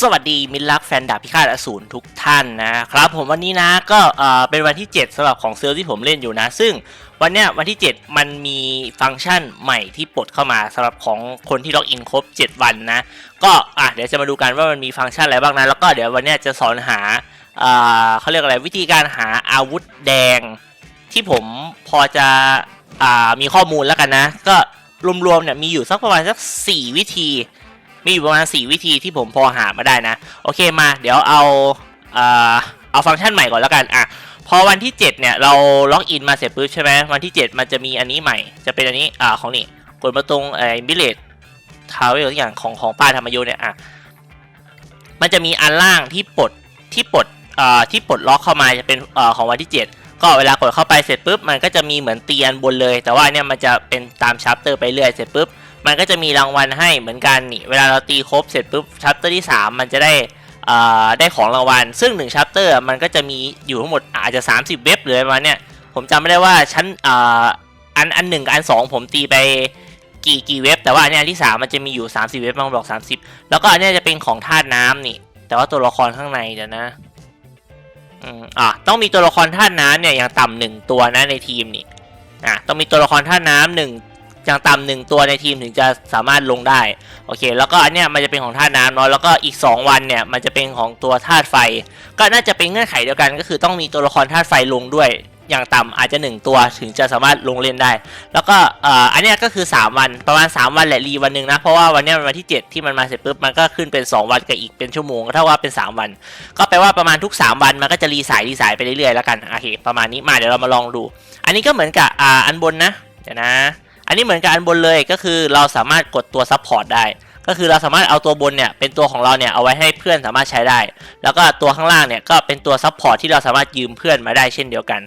สวัสดีมิตรรักแฟนดาบพิฆาตอสูรทุกท่านนะครับผมวันนี้นะก็เออเป็นวันที่ 7สำหรับของเซิร์ฟที่ผมเล่นอยู่นะ ซึ่งวันเนี้ยวันที่ 7 มันมีฟังก์ชันใหม่ที่ปลดเข้ามาสำหรับของคนที่ล็อกอินครบ 7 วันนะ ก็อะเดี๋ยวจะมาดูกันว่ามันมีฟังก์ชันอะไรบ้างนะ แล้วก็เดี๋ยววันเนี้ยจะสอนหาเออเขาเรียกอะไรวิธีการหาอาวุธแดง ที่ผมพอจะอ่ามีข้อมูลแล้วกันนะ ก็รวมๆเนี่ยมีอยู่สักประมาณสัก 4 วิธี มีอยู่ประมาณ4วิธีที่ผมพอหามาได้นะ โอเคมา เดี๋ยวเอาเอ่อเอาฟังก์ชันใหม่ก่อนแล้วกันอะพอวันที่ 7 เนี่ย เราล็อกอินมาเสร็จปุ๊บใช่ไหมวันที่ 7 มันจะมีอันนี้ใหม่จะเป็นอันนี้อ่าของนี่กดมาตรงไอ้บิเลตทาวเวลอย่างของของป้าธรรมยุเนี่ยอะมันจะมีอันล่างที่ปลดที่ปลดเอ่อที่ปลดล็อกเข้ามาจะเป็นเอ่อของวันที่ 7 ก็เวลากดเข้าไปเสร็จปุ๊บมันก็จะมีเหมือนเตียนบนเลย แต่ว่าเนี่ยมันจะเป็นตามชัปเตอร์ไปเรื่อยเสร็จปุ๊บ มันก็จะมีรางวัลให้เหมือนกันนี่เวลาเราตีครบเสร็จปุ๊บชัปเตอร์ที่ 3 มันจะได้ได้ของรางวัล ซึ่ง1ชัปเตอร์มันก็จะมีอยู่ทั้งหมดอาจจะ 30 เว็บเลยประมาเนี้ยผมจำไม่ได้ว่าชั้นอันอันหนึ่งกับอันสองผมตีไปกี่กี่เว็บ แต่ว่าอันเนี้ยอันที่ 3 มันจะมีอยู่ 30 เว็บมันบอก 30 แล้วก็อันเนี้ยจะเป็นของธาตุน้ำนี่ แต่ว่าตัวละครข้างในเดี๋ยวนะอืมอะต้องมีตัวละครธาตุน้ำเนี่ยอย่างต่ำหนึ่งตัวนะในทีมนี่อะต้องมีตัวละครธาตุน้ำหนึ่ง อย่างต่ำหนึ่งตัวในทีมถึงจะสามารถลงได้โอเค แล้วก็อันเนี้ยมันจะเป็นของธาตุน้ำเนาะแล้วก็อีก 2 วันเนี่ยมันจะเป็นของตัวธาตุไฟ ก็น่าจะเป็นเงื่อนไขเดียวกัน ก็คือต้องมีตัวละครธาตุไฟลงด้วยอย่างต่ำอาจจะ 1 ตัวถึงจะสามารถลงเล่นได้ แล้วก็อันนี้ก็คือ 3 วันประมาณ 3 วันแหละรีวันหนึ่งนะ เพราะว่าวันนี้มันวันที่ 7 ที่มันมาเสร็จปุ๊บมันก็ขึ้นเป็น 2 วันกับอีกเป็นชั่วโมงก็เท่าว่าเป็น 3 วัน ก็แปลว่าประมาณทุก 3 วันมันก็จะรีสายรีสายไปเรื่อยๆแล้วกันโอเคประมาณนี้มาเดี๋ยวเรามาลองดู อันนี้ก็เหมือนกับอ่าอันบนนะเดี๋ยวนะ อันนี้เหมือนกันบนเลยก็คือเราสามารถกดตัวซับพอร์ตได้ ก็คือเราสามารถเอาตัวบนเนี่ยเป็นตัวของเราเนี่ยเอาไว้ให้เพื่อนสามารถใช้ได้ แล้วก็ตัวข้างล่างเนี่ยก็เป็นตัวซับพอร์ตที่เราสามารถยืมเพื่อนมาได้เช่นเดียวกัน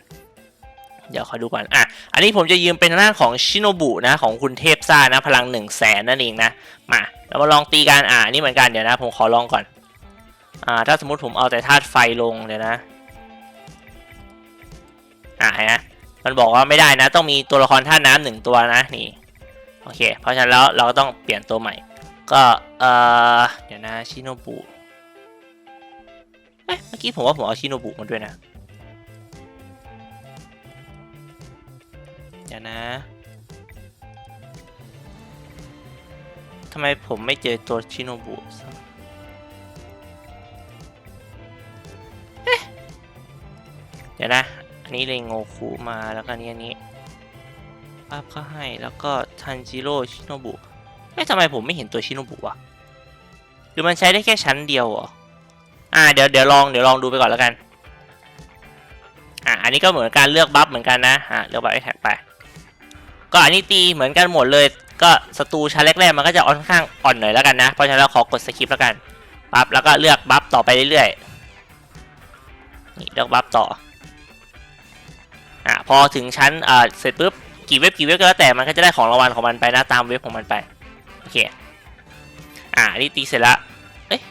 เดี๋ยวขอดูก่อนอะอันนี้ผมจะยืมเป็นหน้าของชิโนบุนะของคุณเทพซ่านะพลัง1นึ่งแสนนั่นเองนะมาเรามาลองตีกันอะอันนี่เหมือนกันเดี๋ยวนะ ผมขอลองก่อนอ่าถ้าสมมติผมเอาแต่ธาตุไฟลงเดี๋ยวนะอะเห็นไมันบอกว่าไม่ได้นะ ต้องมีตัวละครท่าน้ำหนึ่งตัวนะนี่โอเค เพราะฉะนั้นแล้วเราก็ต้องเปลี่ยนตัวใหม่ ก็เออเดี๋ยวนะชิโนบุเอ๊ะเมื่อกี้ผมว่าผมเอาชิโนบุมาด้วยนะเดี๋ยวนะทำไมผมไม่เจอตัวชิโนบุเอ๊ะเดี๋ยวนะ อันนี้เลยโงคุมาแล้วก็อันนี้อันนี้ภาพเขาให้แล้วก็ทันจิโร่ชิโนบุเอ๊ะทำไมผมไม่เห็นตัวชิโนบุวะหรือมันใช้ได้แค่ชั้นเดียวเหรออ่าเดี๋ยวเดี๋ยวลองเดี๋ยวลองดูไปก่อนแล้วกันอ่าอันนี้ก็เหมือนการเลือกบัฟเหมือนกันนะอ่าเลือกบัฟไอแท็กไปก็อันนี้ตีเหมือนกันหมดเลย ก็ศัตรูชั้นแรกๆมันก็จะค่อนข้างอ่อนหน่อยแล้วกันนะเพราะฉะนั้นเราขอกดสกิปแล้วกันบัฟแล้วก็เลือกบัฟต่อไปเรื่อยๆนี่เลือกบัฟต่อ อะพอถึงชั้นอ่าเสร็จปุ๊บกี่เว็บกี่เว็บก็แล้วแต่มันก็จะได้ของรางวัลของมันไปนะตามเว็บของมันไปโอเคอะนนี้ตีเสร็จล้วเอ๊ะ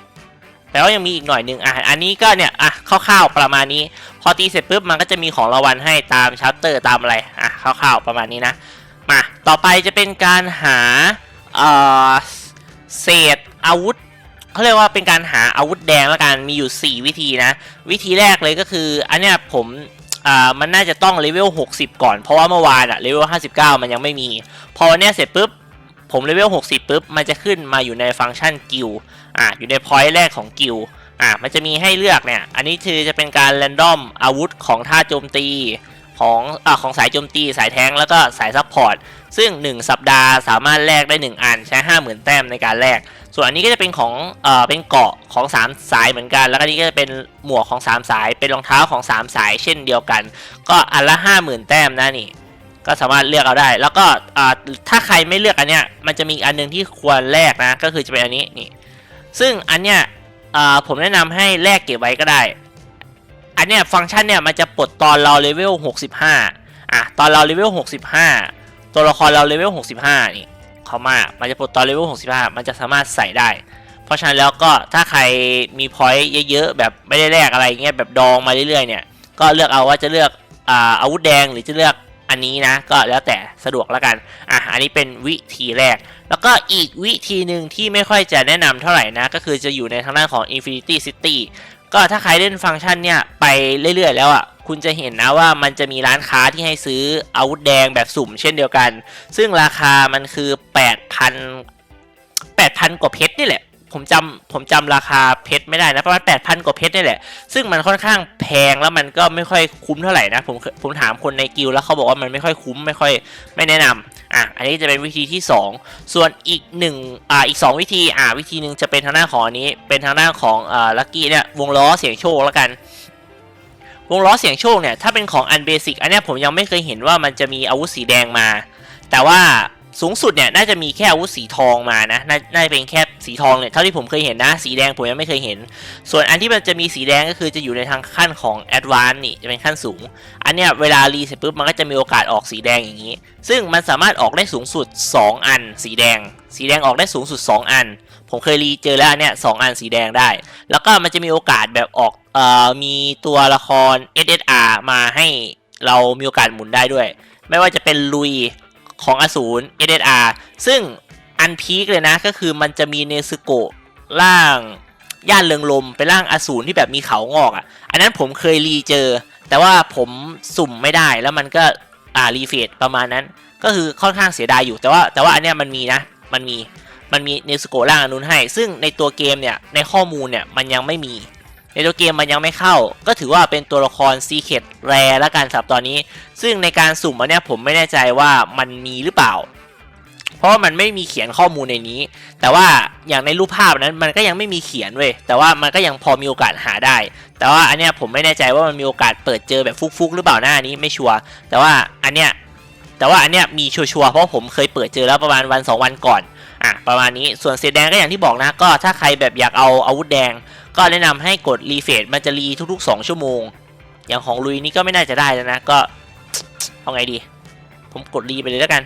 แต่ว่ายังมีอีกหน่อยหนึ่งอะอันนี้ก็เนี่ยอะคร่าวๆประมาณนี้ พอตีเสร็จปุ๊บมันก็จะมีของรางวัลให้ตามชัปเตอร์ตามอะไรอะคร่าวๆประมาณนี้นะมาต่อไปจะเป็นการหาเอ่อเศษอาวุธเขาเรียกว่าเป็นการหาอาวุธแดงแล้วกันมีอยู่ 4 วิธีนะ วิธีแรกเลยก็คือ อันเนี้ยผม อ่ามันน่าจะต้องเลเวล60 ก่อน เพราะว่าเมื่อวานอะเลเวล59 มันยังไม่มี พอวันนี้เสร็จปุ๊บผมเลเวล60ปุ๊บมันจะขึ้นมาอยู่ในฟังก์ชันกิลอ่าอยู่ในพอยต์แรกของกิลอ่ามันจะมีให้เลือกเนี่ย อันนี้คือจะเป็นการแรนดอมอาวุธของท่าโจมตี ของอ่าของสายโจมตี สายแทงแล้วก็สายซัพพอร์ต ซึ่ง 1 สัปดาห์สามารถแลกได้ 1 อัน ใช้ 50,000 แต้มในการแลก ส่วนอันนี้ก็จะเป็นของเอ่อเป็นเกาะของ 3 สายเหมือนกัน แล้วก็นี่ก็จะเป็นหมวกของ 3 สาย เป็นรองเท้าของ 3 สายเช่นเดียวกัน ก็อันละ 50,000 แต้มนะนี่ ก็สามารถเลือกเอาได้ แล้วก็อ่าถ้าใครไม่เลือกอันเนี้ย มันจะมีอันหนึงที่ควรแลกนะ ก็คือจะเป็นอันนี้นี่ ซึ่งอันเนี้ยอ่าผมแนะนำให้แลกเก็บไว้ก็ได้ อันเนี้ยฟังก์ชันเนี่ยมันจะปลดตอนเราเลเวล65อะตอนเราเลเวล65 ตัวละครเราเลเวล65นี่เขามามันจะปลดตอนเลเวล65 มันจะสามารถใส่ได้ เพราะฉะนั้นแล้วก็ถ้าใครมีพอยต์เยอะๆแบบไม่ได้แลกอะไรเงี้ยแบบดองมาเรื่อยๆเนี่ยก็เลือกเอาว่าจะเลือกอ่าอาวุธแดงหรือจะเลือกอันนี้นะก็แล้วแต่สะดวกแล้วกันอะอันนี้เป็นวิธีแรก แล้วก็อีกวิธีหนึ่งที่ไม่ค่อยจะแนะนำเท่าไหร่นะ ก็คือจะอยู่ในทางด้านของ Infinity City ก็ถ้าใครเล่นฟังก์ชันเนี่ยไปเรื่อยๆ แล้วอะคุณจะเห็นนะว่ามันจะมีร้านค้าที่ให้ซื้ออาวุธแดงแบบสุ่มเช่นเดียวกัน ซึ่งราคามันคือ 8,000 8,000 กว่าเพชรนี่แหละ ผมจำผมจำราคาเพชรไม่ได้นะประมาณ8,000 กว่าเพชรนี่แหละ ซึ่งมันค่อนข้างแพงแล้วมันก็ไม่ค่อยคุ้มเท่าไหร่นะผมผมถามคนในกิลแล้วเขาบอกว่ามันไม่ค่อยคุ้มไม่ค่อยไม่แนะนำอะอันนี้จะเป็นวิธีที่ 2 ส่วนอีกหนึ่งอ่าอีก 2 วิธีอ่าวิธีหนึ่งจะเป็นทางด้าของอันนี้ เป็นทางด้าของอ่าลักกี้เนี่ยวงล้อเสียงโชคแล้วกันวงล้อเสียงโชคเนี่ยถ้าเป็นของอันเบสิกอันนี้ผมยังไม่เคยเห็นว่ามันจะมีอาวุธสีแดงมา แต่ว่า สูงสุดเนี่ยน่าจะมีแค่อาวุธสีทองมานะนาน่าจะเป็นแค่สีทองเนี่ยเท่าที่ผมเคยเห็นนะ สีแดงผมยังไม่เคยเห็น ส่วนอันที่มันจะมีสีแดงก็คือจะอยู่ในทางขั้นของแอดวานซ์นี่จะเป็นขั้นสูง อันเนี้ยเวลารีเสร็จปุ๊บมันก็จะมีโอกาสออกสีแดงอย่างนี้ ซึ่งมันสามารถออกได้สูงสุด 2 อัน สีแดง สีแดงออกได้สูงสุด 2 อัน ผมเคยรีเจอแล้วอันเนี่ยสองอันสีแดงได้ แล้วก็มันจะมีโอกาสแบบออกเอ่อมีตัวละคร SSR มาให้เรามีโอกาสหมุนได้ด้วย ไม่ว่าจะเป็นลุย ของอสูร SSR ซึ่งอันพีคเลยนะก็คือมันจะมีเนซึโกะร่างย่านเริงลมเป็นร่างอสูรที่แบบมีเขางอกอะ อันนั้นผมเคยรีเจอ แต่ว่าผมสุ่มไม่ได้แล้วมันก็อ่ารีเฟดประมาณนั้น ก็คือค่อนข้างเสียดายอยู่แต่ว่าแต่ว่าอันเนี้ยมันมีนะมันมีมันมีเนสโกร่างอนนู้นให้ ซึ่งในตัวเกมเนี่ยในข้อมูลเนี่ยมันยังไม่มี ในตัวเกมมันยังไม่เข้า ก็ถือว่าเป็นตัวละครซีเค t แรแล้วกันสำหรับตอนนี้ ซึ่งในการสุ่มอันเนี้ยผมไม่แน่ใจว่ามันมีหรือเปล่า เพราะมันไม่มีเขียนข้อมูลในนี้ แต่ว่าอย่างในรูปภาพนั้นมันก็ยังไม่มีเขียนเว้ยแต่ว่ามันก็ยังพอมีโอกาสหาได้ แต่ว่าอันเนี้ยผมไม่แน่ใจว่ามันมีโอกาสเปิดเจอแบบฟุกๆหรือเปล่าหน้านี้ไม่ชัวร์แต่ว่าอันเนี้ย แต่ว่าอันเนี้ยมีชัวร์ๆเพราะผมเคยเปิดเจอแล้วประมาณวันสองวันก่อนอะประมาณนี้ส่วนเศษแดงก็อย่างที่บอกนะ ก็ถ้าใครแบบอยากเอาอาวุธแดง ก็แนะนำให้กดรีเฟรชมันจะรีทุกๆ 2 ชั่วโมง อย่างของลุยนี่ก็ไม่น่าจะได้แล้วนะก็เอาไงดี ผมกดรีไปเลยแล้วกัน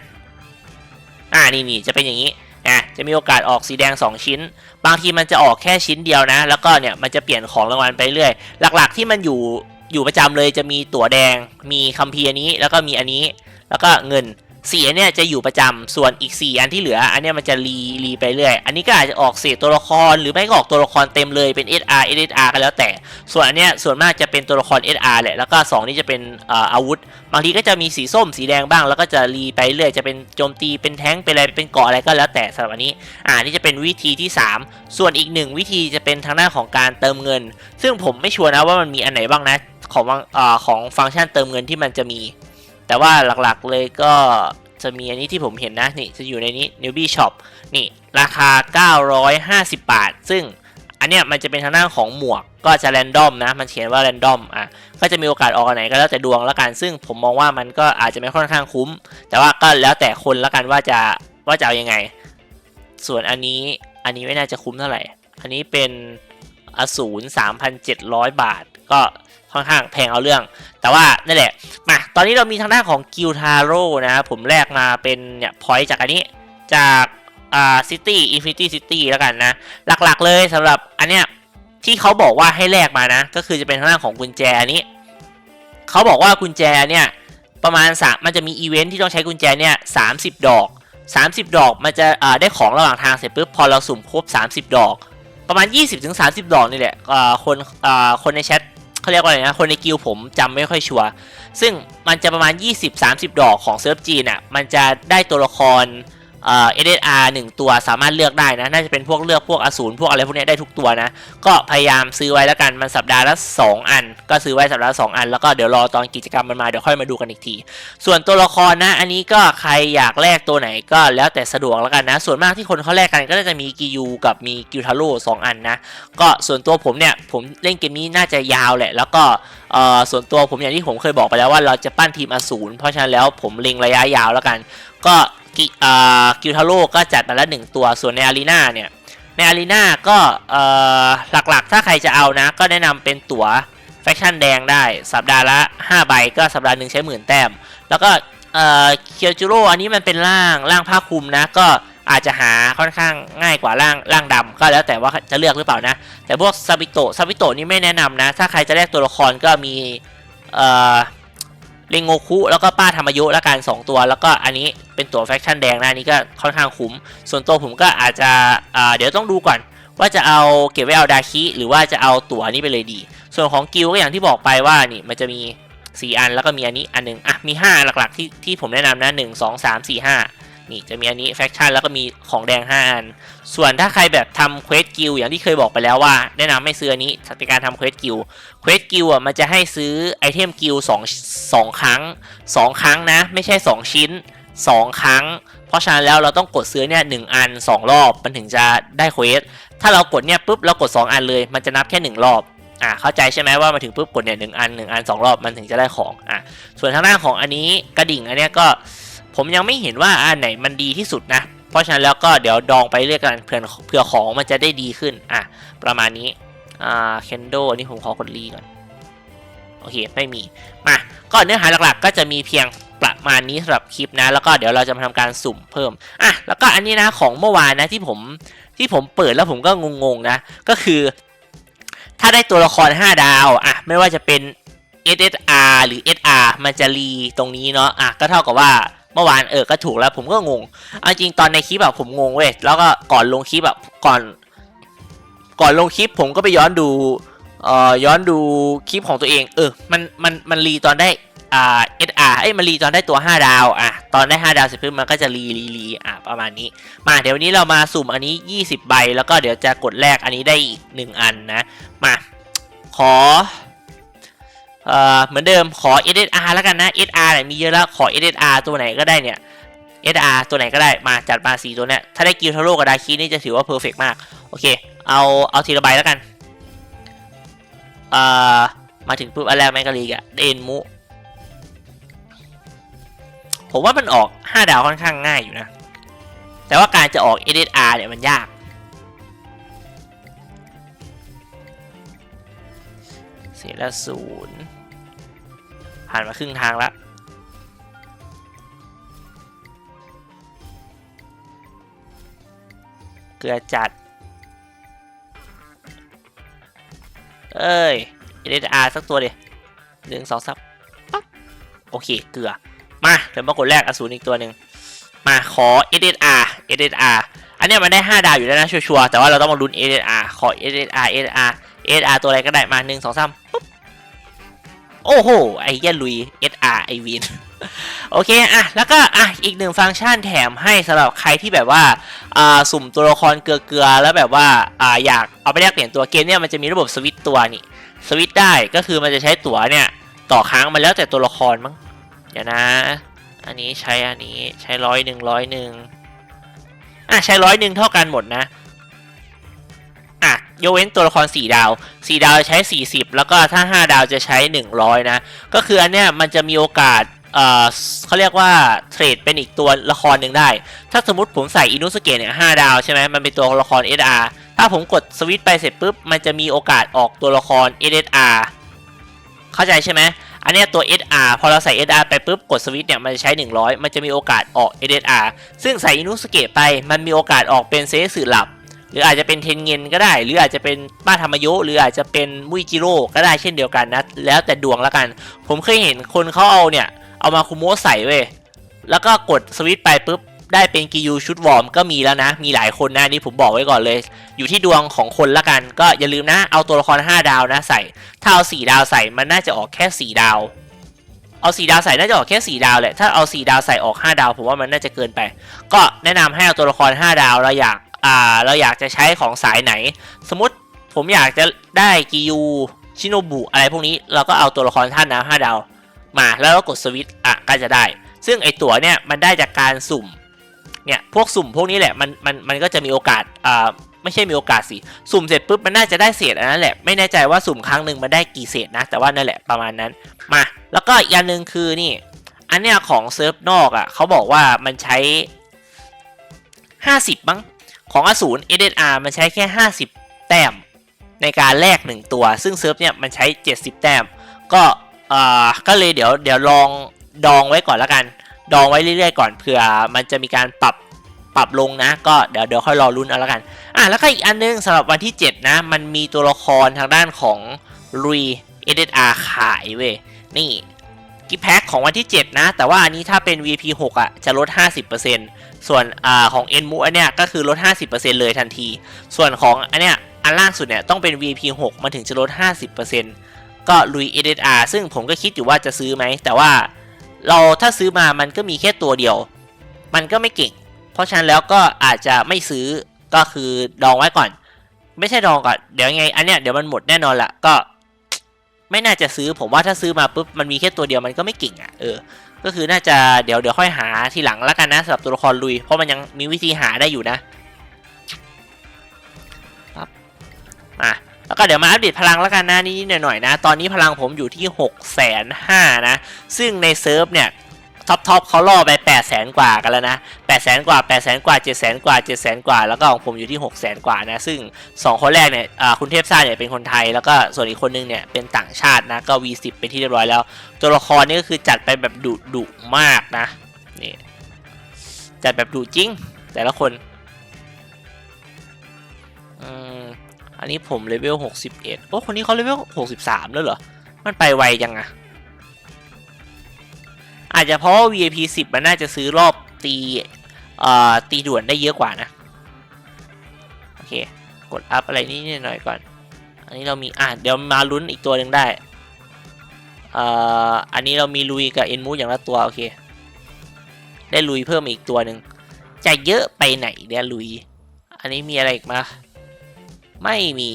อ่านี่นี่จะเป็นอย่างนี้นะจะมีโอกาสออกสีแดง 2 ชิ้น บางทีมันจะออกแค่ชิ้นเดียวนะ แล้วก็เนี่ยมันจะเปลี่ยนของรางวัลไปเรื่อยหลักๆที่มันอยู่อยู่ประจำเลยจะมีตั๋วแดง มีคัมภีร์อันนี้ แล้วก็มีอันนี้ แล้วก็เงินสี่อันเนี่ยจะอยู่ประจำส่วนอีก 4 อันที่เหลือ อันเนี้ยมันจะรีรีไปเรื่อย อันนี้ก็อาจจะออกเศษตัวละครหรือไม่ก็ออกตัวละครเต็มเลยเป็น SR SSR กันแล้วแต่ ส่วนอันเนี้ยส่วนมากจะเป็นตัวละคร SR แหละแล้วก็ 2 นี่จะเป็นออาวุธ บางทีก็จะมีสีส้มสีแดงบ้าง แล้วก็จะรีไปเรื่อยจะเป็นโจมตีเป็นแท้งเป็นอะไรเป็นเกาะอะไรก็แล้วแต่สำหรับอันนี้อ่านี่จะเป็นวิธีที่ 3 ส่วนอีกหนึ่งวิธีจะเป็นทางหน้าของการเติมเงิน ซึ่งผมไม่ชัวร์นะว่ามันมีอันไหนบ้างนะของอของฟังก์ชันเติมเงินที่มันจะมี แต่ว่าหลักๆเลยก็จะมีอันนี้ที่ผมเห็นนะนี่จะอยู่ในนี้ newbie shop นี่ราคา 950 บาท ซึ่งอันเนี้ยมันจะเป็นทางด้านของหมวกก็จะ random นะ มันเขียนว่า random อะก็จะมีโอกาสออกอันไหนก็แล้วแต่ดวงแล้วกัน ซึ่งผมมองว่ามันก็อาจจะไม่ค่อนข้างคุ้ม แต่ว่าก็แล้วแต่คนแล้วกันว่าจะว่าจะเอายังไง ส่วนอันนี้อันนี้ไม่น่าจะคุ้มเท่าไหร่ อันนี้เป็นอสูร3,700 บาท ก็ ค่อนข้างแพงเอาเรื่อง แต่ว่านั่นแหละมาตอนนี้เรามีทางด้านของกิลทาโร่นะผมแลกมาเป็นเนี่ยพอยต์จากอันนี้จากอ่าซิตี้อินฟินิตี้ซิตี้แล้วกันนะ หลักๆเลยสำหรับอันเนี้ยที่เขาบอกว่าให้แลกมานะ ก็คือจะเป็นทางด้านของกุญแจอันนี้เขาบอกว่ากุญแจเนี่ยประมาณสามมันจะมีอีเวนท์ที่ต้องใช้กุญแจเนี่ยสามสิบดอก 30 ดอกมันจะอ่าได้ของระหว่างทางเสร็จปุ๊บพอเราสุ่มครบ 30 ดอก ประมาณ 20-30 ดอกนี่แหละอ่าคนอ่าคนในแชท เขาเรียกว่าอะไรนะ คนในกิลผมจำไม่ค่อยชัวร์ ซึ่งมันจะประมาณ 20-30 ดอกของเซิร์ฟจีนอะ มันจะได้ตัวละคร เอ่อ SSR หนึ่งตัวสามารถเลือกได้นะ น่าจะเป็นพวกเลือกพวกอสูรพวกอะไรพวกนี้ได้ทุกตัวนะ ก็พยายามซื้อไว้แล้วกัน มันสัปดาห์ละ 2 อัน ก็ซื้อไว้สัปดาห์ละ2อัน แล้วก็เดี๋ยวรอตอนกิจกรรมมันมาเดี๋ยวค่อยมาดูกันอีกที ส่วนตัวละครนะ อันนี้ก็ใครอยากแลกตัวไหนก็แล้วแต่สะดวกแล้วกันนะ ส่วนมากที่คนเขาแลกกันก็จะมีกิยูกับมีกิวทาโร่สองอันนะ ก็ส่วนตัวผมเนี่ยผมเล่นเกมนี้น่าจะยาวแหละ แล้วก็เอ่อส่วนตัวผมอย่างที่ผมเคยบอกไปแล้วว่าเราจะปั้นทีมอสูรเพราะฉะนั้นแล้วผมเล็งระยะยาวแล้วกัน ก็ กิอ่ากิวทาโร่ก็จัดมาแล้วหนึ่งตัวส่วนในอารีนาเนี่ยในอารีนาก็เอ่อหลักๆ ถ้าใครจะเอานะ ก็แนะนำเป็นตั๋วแฟคชั่นแดงได้สัปดาห์ละ 5 ใบก็สัปดาห์หนึ่งใช้หมื่นแต้ม แล้วก็เอ่อเคียวจูโร่อันนี้มันเป็นร่างร่างผ้าคลุมนะ ก็อาจจะหาค่อนข้างง่ายกว่าร่างร่างดำก็แล้วแต่ว่าจะเลือกหรือเปล่านะ แต่พวกซาบิโตะซาบิโตะนี่ไม่แนะนำนะ ถ้าใครจะแลกตัวละครก็มีเอ่อ เรงโงคุแล้วก็ป้าธรรมยุแล้วกันสองตัว แล้วก็อันนี้เป็นตัวแฟคชั่นแดงนะอันนี้ก็ค่อนข้างคุ้ม ส่วนตัวผมก็อาจจะเดี๋ยวต้องดูก่อน ว่าจะเอาเก็บไว้เอาดาคิหรือว่าจะเอาตัวนี้ไปเลยดี ส่วนของกิลก็อย่างที่บอกไปว่านี่มันจะมี 4 อันแล้วก็มีอันนี้อันหนึงอะมี 5 หลักๆที่ที่ผมแนะนำนะ 1 2 3 4 5นี่จะมีอันนี้แฟคชั่นแล้วก็มีของแดง 5 อัน ส่วนถ้าใครแบบทำเควส กิลอย่างที่เคยบอกไปแล้วว่า แนะนำให้ซื้ออันนี้ในการทำเควสกิลเควสกิลอะมันจะให้ซื้อไอเทมกิลสองสองครั้ง2ครั้งนะ ไม่ใช่ 2 ชิ้น 2 ครั้ง เพราะฉะนั้นแล้วเราต้องกดซื้อเนี่ยหนึ่งอัน 2 รอบมันถึงจะได้เควสถ้าเรากดเนี่ยปุ๊บเรากด 2 อันเลย มันจะนับแค่ 1 รอบอ่าเข้าใจใช่ไหมว่ามาถึงปุ๊บกดเนี่ยหนึ่งอันหนึ่งอันสองรอบมันถึงจะได้ของอะส่วนทางด้านของอันนี้กระดิ่งอันเนี้ยก็ผมยังไม่เห็นว่าอันไหนมันดีที่สุดนะ เพราะฉะนั้นแล้วก็เดี๋ยวดองไปเรื่อยกันเพื่อเพื่อของมันจะได้ดีขึ้นอะประมาณนี้อ่าเคนโดนี่ผมขอกดรีก่อนโอเคไม่มีมาก็เนื้อหาหลักๆ ก็จะมีเพียงประมาณนี้สำหรับคลิปนะ แล้วก็เดี๋ยวเราจะมาทำการสุ่มเพิ่มอะแล้วก็อันนี้นะของเมื่อวานนะที่ผมที่ผมเปิดแล้วผมก็งงๆนะก็คือ ถ้าได้ตัวละคร 5 ดาวอะไม่ว่าจะเป็น SSR หรือ SR มันจะรีตรงนี้เนาะอะก็เท่ากับว่า เมื่อวานเออก็ถูกแล้วผมก็งงเอาจริงตอนในคลิปแบบผมงงเว้ยแล้วก็ก่อนลงคลิปแบบก่อน ก่อนลงคลิปผมก็ไปย้อนดูเอ่อย้อนดูคลิปของตัวเอง เออมันมันมันรีตอนได้อ่า SR เอ้ยมันรีตอนได้ตัว 5 ดาวอะตอนได้ 5 ดาวเสร็จปุ๊บมันก็จะรีรีรีอะประมาณนี้ มาเดี๋ยววันนี้เรามาสุ่มอันนี้ 20 ใบ แล้วก็เดี๋ยวจะกดแลกอันนี้ได้อีก 1 อันนะ มา ขอ เอ่อเหมือนเดิมขอ SSR แล้วกันนะ SR เนี่ยมีเยอะแล้วขอ SSR ตัวไหนก็ได้เนี่ย SR ตัวไหนก็ได้มาจัดมาสีตัวเนี้ยถ้าได้กิลทาโร่กับดาคีนี่จะถือว่าเพอร์เฟกมาก โอเค เอาเอาทีละใบแล้วกันเอ่อมาถึงปุ๊บอันแรกแมงกะลีกอะเดนมุ ผมว่ามันออก 5 ดาวค่อนข้างง่ายอยู่นะ แต่ว่าการจะออก SSR เนี่ยมันยากเสียละศูนย์ ผ่านมาครึ่งทางแล้วเกลือจัด เอ้ย SSR สักตัวเดียหนึ่งสองสามปั๊บโอเค เกลือ มาเดี๋ยวมากดแรกอสูรอีกตัวหนึ่ง มาขอ SSR SSR อันนี้มันได้ 5 ดาวอยู่แล้วนะชัวร์ๆแต่ว่าเราต้องมาลุ้น SSR ขอ SSR SSR SSR ตัวอะไรก็ได้มาหนึ่งสองสาม โอ้โห ไอ้เหี้ยลุย SR ไอวินโอเคอะแล้วก็อะอีกหนึ่งฟังก์ชันแถมให้สำหรับใครที่แบบว่าอ่าสุ่มตัวละครเกลือๆแล้วแบบว่าอ่าอยากเอาไปแลกเปลี่ยนตัวเกมเนี่ยมันจะมีระบบสวิตตัวนี่สวิตได้ก็คือมันจะใช้ตัวเนี่ยต่อครั้งมันแล้วแต่ตัวละครมั้งเดี๋ยวนะ อันนี้ใช้อันนี้ใช้ร้อยหนึ่งร้อยหนึ่งอะใช้ร้อยหนึ่งเท่ากันหมดนะ ยกเว้นตัวละคร 4 ดาว 4 ดาวใช้ 40 แล้วก็ถ้า 5 ดาวจะใช้ 100 นะ ก็คืออันเนี้ยมันจะมีโอกาสเออเขาเรียกว่าเทรดเป็นอีกตัวละครหนึ่งได้ ถ้าสมมติผมใส่อินุสเกะเนี่ย5ดาวใช่ไหมมันเป็นตัวละคร SR ถ้าผมกดสวิตไปเสร็จปุ๊บ มันจะมีโอกาสออกตัวละคร SSR เข้าใจใช่ไหม อันเนี้ยตัว SR พอเราใส่ SR ไปปุ๊บ กดสวิตเนี่ยมันจะใช้ 100 มันจะมีโอกาสออก SSR ซึ่งใส่อินุสเกะไป มันมีโอกาสออกเป็นเซสึหลับ หรืออาจจะเป็นเทนเงินก็ได้ หรืออาจจะเป็นป้าธรรมโยหรืออาจจะเป็นมุยจิโร่ก็ได้เช่นเดียวกันนะ แล้วแต่ดวงแล้วกัน ผมเคยเห็นคนเขาเอาเนี่ย เอามาคุโมะใส่เว้ยแล้วก็กดสวิตไปปุ๊บได้เป็นกิยูชุดวอร์มก็มีแล้วนะ มีหลายคนนะนี่ผมบอกไว้ก่อนเลย อยู่ที่ดวงของคนละกัน ก็อย่าลืมนะ เอาตัวละคร 5 ดาวนะใส่ ถ้าเอา 4 ดาวใส่มันน่าจะออกแค่ 4 ดาว เอา 4 ดาวใส่น่าจะออกแค่ 4 ดาวแหละ ถ้าเอา 4 ดาวใส่ออก 5 ดาว ผมว่ามันน่าจะเกินไป ก็แนะนำให้เอาตัวละคร 5 ดาวเราอยาก อ่าเราอยากจะใช้ของสายไหน สมมติผมอยากจะได้กิยูชิโนบุอะไรพวกนี้เราก็เอาตัวละครท่านนะ5ดาวมาแล้วเรากดสวิตช์อะก็จะได้ ซึ่งไอตั๋วเนี่ยมันได้จากการสุ่มเนี่ยพวกสุ่มพวกนี้แหละมันมันมันก็จะมีโอกาสอ่าไม่ใช่มีโอกาสสิ สุ่มเสร็จปุ๊บมันน่าจะได้เศษอันนั้นแหละ ไม่แน่ใจว่าสุ่มครั้งหนึ่งมันได้กี่เศษนะ แต่ว่านั่นแหละประมาณนั้น มา แล้วก็อีกอันหนึ่งคือนี่ อันเนี้ยของเซิร์ฟนอกอะเขาบอกว่ามันใช้ 50มั้ง ของอสูร SSR มันใช้แค่ 50 แต้ม ในการแลกหนึ่งตัว ซึ่งเซิร์ฟเนี่ยมันใช้ 70 แต้ม ก็เอ่อก็เลยเดี๋ยวเดี๋ยวลองดองไว้ก่อนละกัน ดองไว้เรื่อยๆก่อนเผื่อมันจะมีการปรับปรับลงนะ ก็เดี๋ยวเดี๋ยวค่อยรอรุ้นเอาละกันอะแล้วก็อีกอันนึงสำหรับวันที่ 7 นะ มันมีตัวละครทางด้านของลุย SSR ขายเว้ยนี่ กิฟต์แพ็คของวันที่ 7 นะ แต่ว่าอันนี้ถ้าเป็น VP 6 อะ จะลด 50%ส่วนอ่าของ n m u อันเนี้ยก็คือลด 50%เลยทันที ส่วนของอันเนี้ยอันล่างสุดเนี่ยต้องเป็น VP 6 มันถึงจะลด 50%ก็ลุย SSR ซึ่งผมก็คิดอยู่ว่าจะซื้อไหม แต่ว่าเราถ้าซื้อมามันก็มีแค่ตัวเดียว มันก็ไม่เก่ง เพราะฉะนั้นแล้วก็อาจจะไม่ซื้อก็คือดองไว้ก่อน ไม่ใช่ดองก่อน เดี๋ยวไงอันเนี้ยเดี๋ยวมันหมดแน่นอนละก็ ไม่น่าจะซื้อผมว่าถ้าซื้อมาปุ๊บมันมีแค่ตัวเดียวมันก็ไม่เก่งอะเออก็คือน่าจะเดี๋ยวเดี๋ยวค่อยหาทีหลังแล้วกันนะสำหรับตัวละครลุย เพราะมันยังมีวิธีหาได้อยู่นะปั๊บมาแล้วก็เดี๋ยวมาอัปเดตพลังแล้วกันนะนิดหน่อยๆนะ ตอนนี้พลังผมอยู่ที่6กแสนห้านะ ซึ่งในเซิร์ฟเนี่ย ท็อปท็อปเขาล่อไป8ปดแสนกว่ากันแล้วนะ8ปดแสนกว่า8ปดแสนกว่า7จ็ดแสนกว่า7จ็ดแสนกว่า แล้วก็ของผมอยู่ที่6กแสนกว่านะ ซึ่ง 2 คนแรกเนี่ยคุณเทพซ่าเนี่ยเป็นคนไทย แล้วก็ส่วนอีกคนนึงเนี่ยเป็นต่างชาตินะ ก็ V10 เป็นที่เรียบร้อยแล้ว ตัวละครนี่ก็คือจัดไปแบบดุดุมากนะ นี่ จัดแบบดุจริง แต่ละคนอันนี้ผมเลเวล 61 โอ้ คนนี้เขาเลเวล 63 แล้วเหรอ มันไปไวจังอะ อาจจะเพราะว่า VIP 10 มันน่าจะซื้อรอบตีเอ่อตีด่วนได้เยอะกว่านะ โอเค กดอัพอะไรนิดหน่อยก่อน อันนี้เรามี อะ เดี๋ยวมาลุ้นอีกตัวหนึ่งได้เอ่ออันนี้เรามีลุยกับเอ็นมูอย่างละตัว โอเค ได้ลุยเพิ่มอีกตัวหนึ่งจะเยอะไปไหนเนี่ยลุย อันนี้มีอะไรอีกมา ไม่มี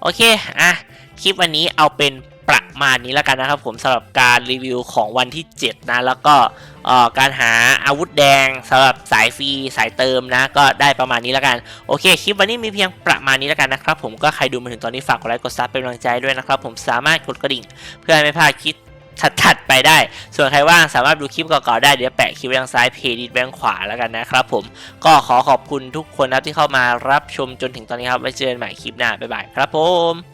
โอเค อะ คลิปวันนี้เอาเป็น ประมาณนี้แล้วกันนะครับผมสำหรับการรีวิวของวันที่ 7 นะ แล้วก็การหาอาวุธแดงสำหรับสายฟรีสายเติมนะ ก็ได้ประมาณนี้แล้วกันโอเคคลิปวันนี้มีเพียงประมาณนี้แล้วกันนะครับผมก็ใครดูมาถึงตอนนี้ฝากกดไลค์กดซับเป็นกำลังใจด้วยนะครับผมสามารถกดกระดิ่ง เพื่อให้ไม่พลาดคลิปถัดๆไปได้ ส่วนใครว่างสามารถดูคลิปเก่าๆได้ เดี๋ยวแปะคลิปไว้ทางซ้ายเพจดิแบงขวาแล้วกันนะครับผม ก็ขอขอบคุณทุกคนนะที่เข้ามารับชมจนถึงตอนนี้ครับ ไว้เจอกันใหม่คลิปหน้า บ๊ายบายครับผม